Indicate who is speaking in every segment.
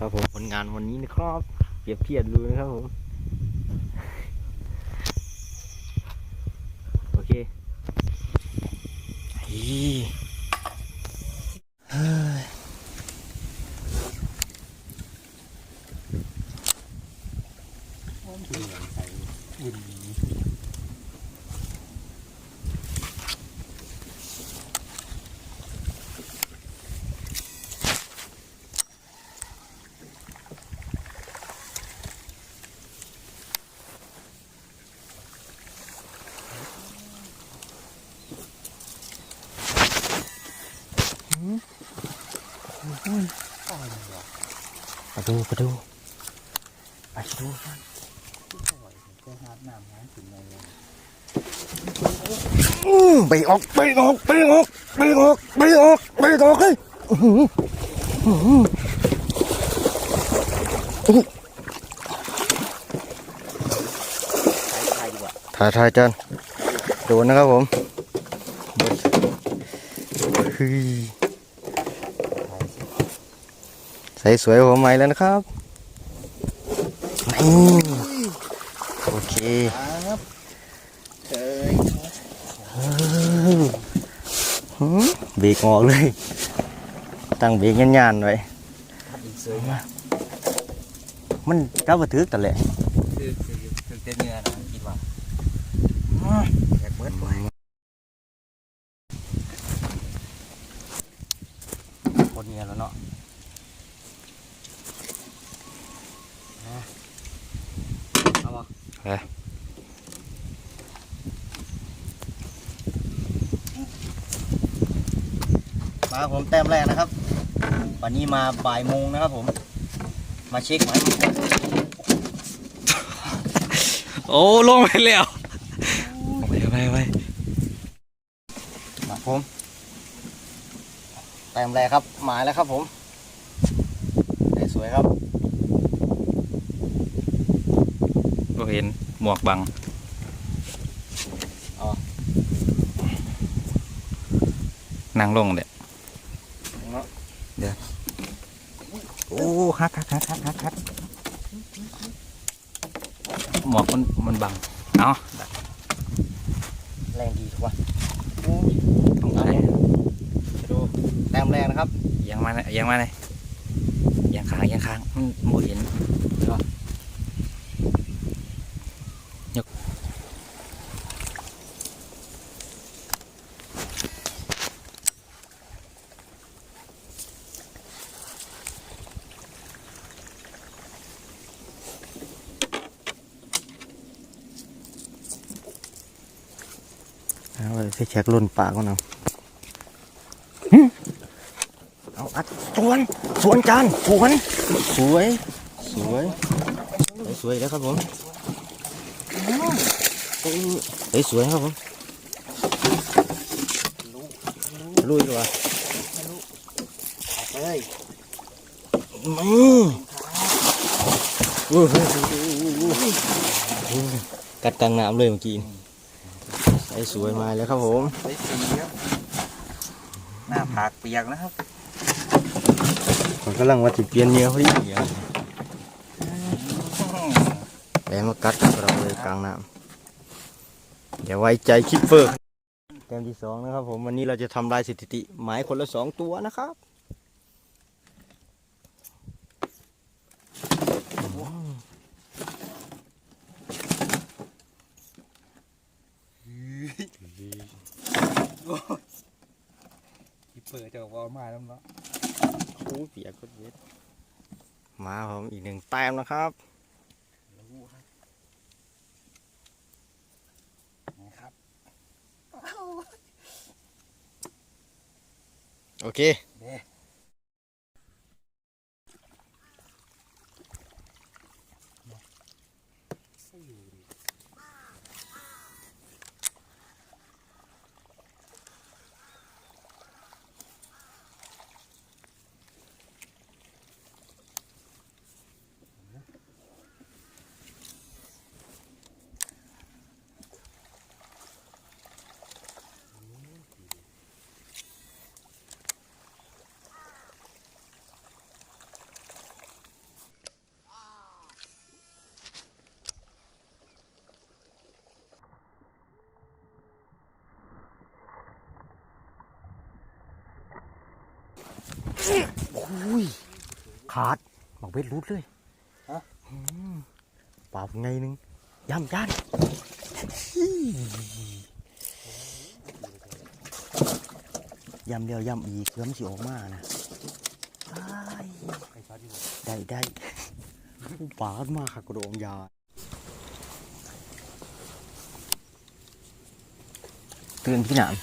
Speaker 1: ครับผมผลงานวันนี้นะครับเปรียบเทียบดูนะครับผม โอเคอีเฮ้ยมา ดูมาดูไปดูกันอืมไปออกไปออกไปออกไปออกไปออกไปออกเลยอื้อหืออื้อหืออุ๊ยถ่ายถ่ายจานโดนนะครับผมเฮ้ย ใส่สวยหัวใหม่แล้วนะครับโอเค
Speaker 2: ครับเอ้ย
Speaker 1: เบรกออกเลย ตั้งเบรกยานๆไว้
Speaker 2: ขับอีกสวยมั
Speaker 1: นกลับมาถื
Speaker 2: อคือคือเต้นเนื้อนะคิดว่าอยากเบิดไว้คนเนี้ยแล้วเนาะเอาบ่
Speaker 1: มาผมแต้มแรกนะครับ วันนี้มาบ่ายโมงนะครับผม มาเช็คไหม
Speaker 3: โอ้ลงไปแล้วไปไปไป
Speaker 1: มาผม แต้มแรกครับ หมายแล้วครับผมได้สวยครับ
Speaker 3: ก็เห็นหมวกบัง
Speaker 1: อ๋อ
Speaker 3: นั่งลงเด็ด
Speaker 1: เนาะ
Speaker 3: โอ้ ฮักฮักฮักฮักฮักฮักหมวกมันมันบังเอา
Speaker 1: แรงดีถูกป่ะ
Speaker 3: ต้องใช้
Speaker 1: จะดูแต้มแรกนะครับ
Speaker 3: ยังมาเลยยังมาเลยยังค้างยังค้างมันโมเห็น
Speaker 1: เอาไปเช็ครุ่นปากก่อนเอาเอาอัดสวน สวนจานสวนสวยสวย สวย สวยแล้วครับผมเฮ้ยสวยครับผมลุยดีกว่า
Speaker 2: เอ้ย
Speaker 1: อืมอู้หูกัดกลางน้ำเลยเมื่อกี้ นี่ใส่สวยมาแล้วครับผม
Speaker 2: ได้สีครับหน้าผากเปียกนะครับ
Speaker 1: ผมกำลังว่าติเปลี่ยนเนื้อพอดีแล้วมากัดกับเราเลยกลางน้ำอย่าไว้ใจคิดเฟอร์เกมที่สองนะครับผมวันนี้เราจะทำลายสถิติ หมายคนละสองตัวนะครับ
Speaker 2: ที่เปิดจะวอลมาแล้วเนาะ
Speaker 1: โอ้เปียกก็เย็ดมาครับผมอีกหนึ่งแต้มนะครับ
Speaker 2: นะครับ
Speaker 1: โอเค
Speaker 2: เด้
Speaker 1: ขาดหมักเบ็ดรุดเลย
Speaker 2: ฮะ
Speaker 1: อืมป่าบไงนึงย่ำย่านย่ำเดียวย่ำอีกเพื่อมันสิออกมานะอ้าย
Speaker 2: ไอ้ช็อตที่ผม
Speaker 1: ได้ได้ปาดมากค่ะกระโดงยา ตื่นพี่หนาม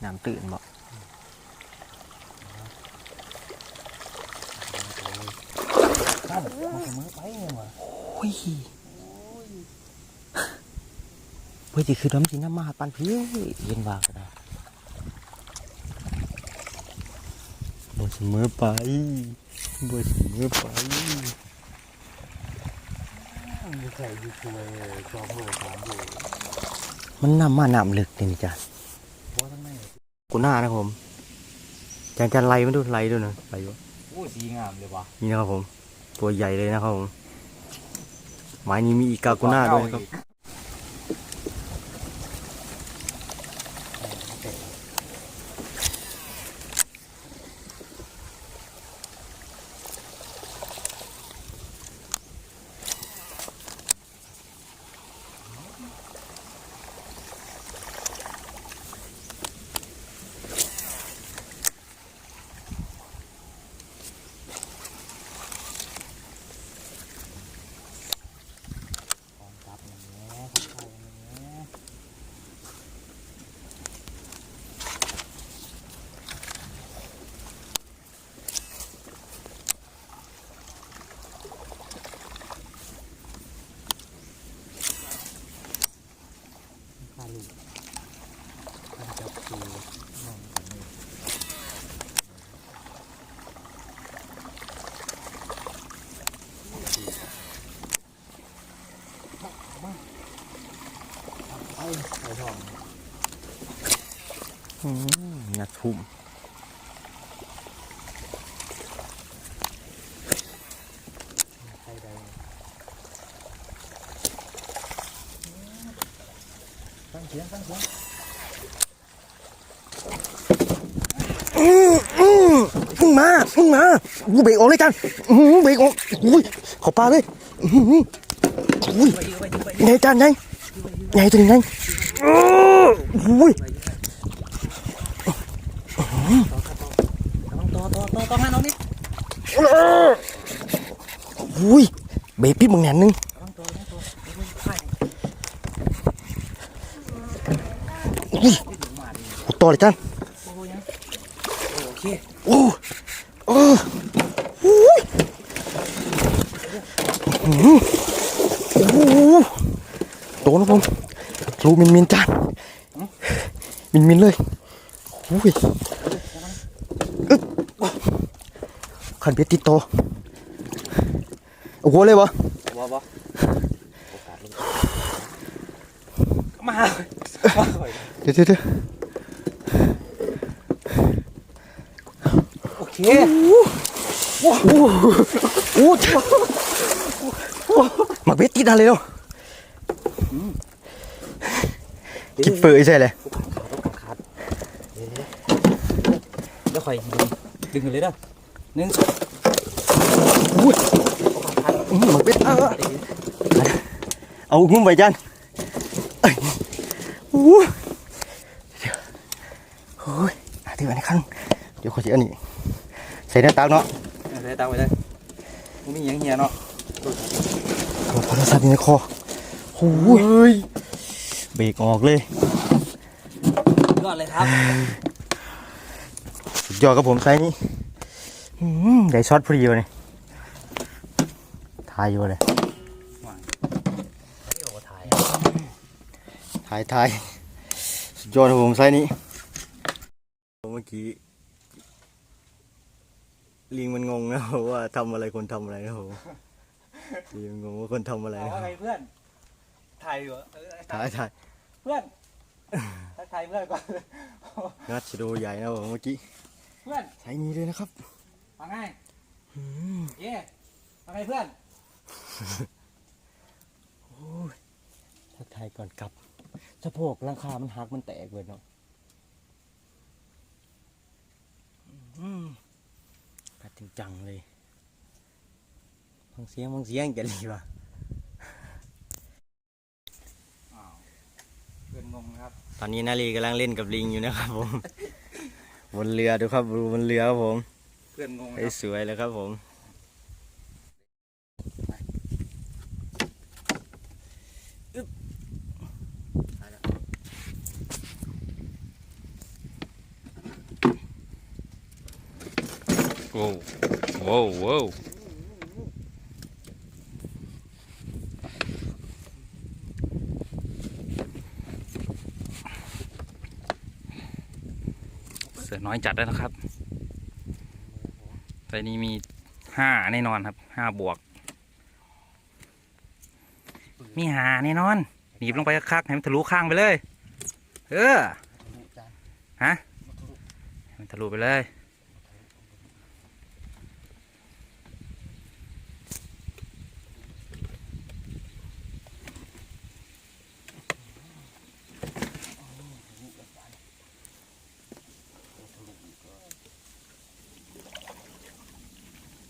Speaker 1: หนามตื่นบ่
Speaker 2: ข้าม มาเสมอไปเลยว่ะ
Speaker 1: โอ้ยเพื่อจะคือน้ำจีน้ำมาปันพี่เย็นว่าก็ได้บ่เสมอไปบ่เสมอไป
Speaker 2: มีใครอยู่ช่วยสองโลสามโล
Speaker 1: มันนำมาน้ำลึกนี่จ้ะ
Speaker 2: เพราะทั้งใน
Speaker 1: กูหน้านะครับผมจานจานไล่มันดูไล่ด้วยนะไล่อยู่
Speaker 2: โอ้สีงามเลยว่ะ
Speaker 1: นี่นะครับผม ตัวใหญ่เลยนะครับผมไม้นี้มีอีกากูน่าด้วยครับ
Speaker 2: ของจับอย่างเงี้ยของไทยอย่างเงี้ย ข้าลูกข้าจับคือน้องกันนี่มาไปไปทอง
Speaker 1: อืมนักทุ่ม
Speaker 2: ไปได้ตั้ง เสียงตั้งเสียง
Speaker 1: พึ่งมาพึ่งมากูเบรกออกเลยจันอื้อหือเบรกออกอุ้ยขอปลาเลยอื้อหืออุ้ย
Speaker 2: ไง
Speaker 1: จันไงไงตัวนี้ไงอื้ออุ้ย
Speaker 2: ต่อต่อต่อต่อมาน้องนี่
Speaker 1: อุ้ยเบรกพี่มึงแหนนึง
Speaker 2: ต่อเดี๋ยวมึงไป
Speaker 1: อุ้ย
Speaker 2: ที่ถึงมาดิ
Speaker 1: กู ต่อเลยจัน
Speaker 2: โอ้โอเค
Speaker 1: โอ้โอ้อุ้ยอื้อหือโอ้โหโตนะผมรูมินมินจันมินมินเลยอุ้ยขันเบียติดโตโอ้โหเลยวะ
Speaker 2: มา
Speaker 1: เดี๋ยวเดี๋ยว เดี๋ยว
Speaker 2: โอเค
Speaker 1: โอ้โหโอ้โหหมักเบ็ดติดอะไรเนาะกิบเฟยใช่เลย
Speaker 2: ขาดเดี๋ยวเดี๋ยวคอยดึงดึงเลยเด้อหนึ่ง
Speaker 1: อุ้ยอื้อหมักเบ็ดเอาเอางุ้มไปจันเอ้ยโอ้ยเดี๋ยวโอ้ยหาที่ไว้ในคันเดี๋ยวขอเสียอันนี้ใส่หน้าตาเนาะ
Speaker 2: ได้ตังไปเลยมึงมีอย่างเฮียเนาะ
Speaker 1: เอาโทรศัพท์อยู่ในคอโอ้ยเบรกออกเลย
Speaker 2: ยอดเลยครับ
Speaker 1: สุดยอดครับผมไซส์นี้อื้อหือได้ช็อตพอดีเลยถ่ายอยู่เลย
Speaker 2: โอ้ถ่าย
Speaker 1: ถ่ายถ่ายสุดยอดครับผมไซส์นี้เมื่อกี้ ลิงมันงงนะว่าทำอะไรคนทำอะไรนะผมลิงมันงงว่าคนทำอะไร
Speaker 2: เอา
Speaker 1: นะ
Speaker 2: ว่าไงเพื่อน ถ่ายอยู่เหรอเออ
Speaker 1: ถ่ายถ่าย
Speaker 2: เพื่อนทักทายเพื่อนก่อน
Speaker 1: งัดชะโดใหญ่นะผมเมื่อกี้
Speaker 2: เพื่อน
Speaker 1: ไซส์นี้เลยนะครับ
Speaker 2: มาไง
Speaker 1: อืม
Speaker 2: เย่มาไงเพื่อน
Speaker 1: ทักทายก่อนกลับสะโพกหลังคา มันหักมันแตกเลยเนาะอืมกัด จริงจังเลยฟังเสียงฟังเสียงจะรีวะ
Speaker 4: อ้าวเพื่อนงงครับ
Speaker 1: ตอนนี้นาลีกำลังเล่นกับลิงอยู่นะครับผม บนเรือดูครับดูบนเรือครับผม
Speaker 4: เพื่อนงง
Speaker 1: ไอ้ยสวยเลยครับผม
Speaker 2: โว้วโว้วโว้วเสือน้อยจัดแล้วนะครับไซนี้มีห้าแน่นอนครับ ห้าบวก มีหาแน่นอน หนีบลงไปคักให้มันทะลุข้างไปเลย เออ ฮะให้มันทะลุไปเลย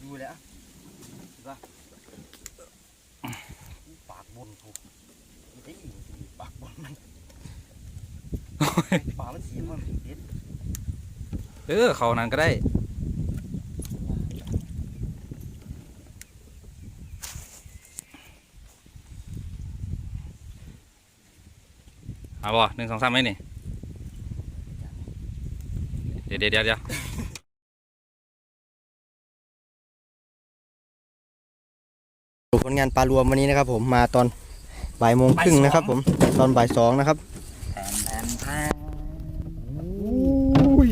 Speaker 1: ดูแล้วปากบนถูกไอ้ยปากบนมันปากมันสีมันเด็ด
Speaker 2: เออเขานั้นก็ได้เอาบ่หนึ่งสองสามไหมนี่ เดี๋ยวเดี๋ยวเดี๋ยว
Speaker 1: ผลงานปลารวมวันนี้นะครับผมมาตอนบ่ายโมงครึ่งนะครับผมตอนบ่ายสองนะครับ
Speaker 2: แทนแทนแทน
Speaker 4: อุ้ย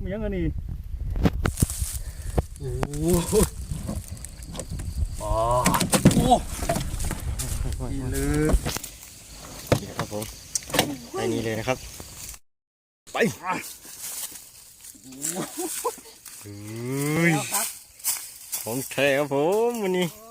Speaker 4: มัน ยังไงนี่
Speaker 1: โอ้โห
Speaker 4: อ๋อโอ้
Speaker 1: ลึกนี่นะครับผมไอ้นี้เลยนะครับ ไปเฮ้ยของแท้ครับผมวันนี้
Speaker 4: โอ้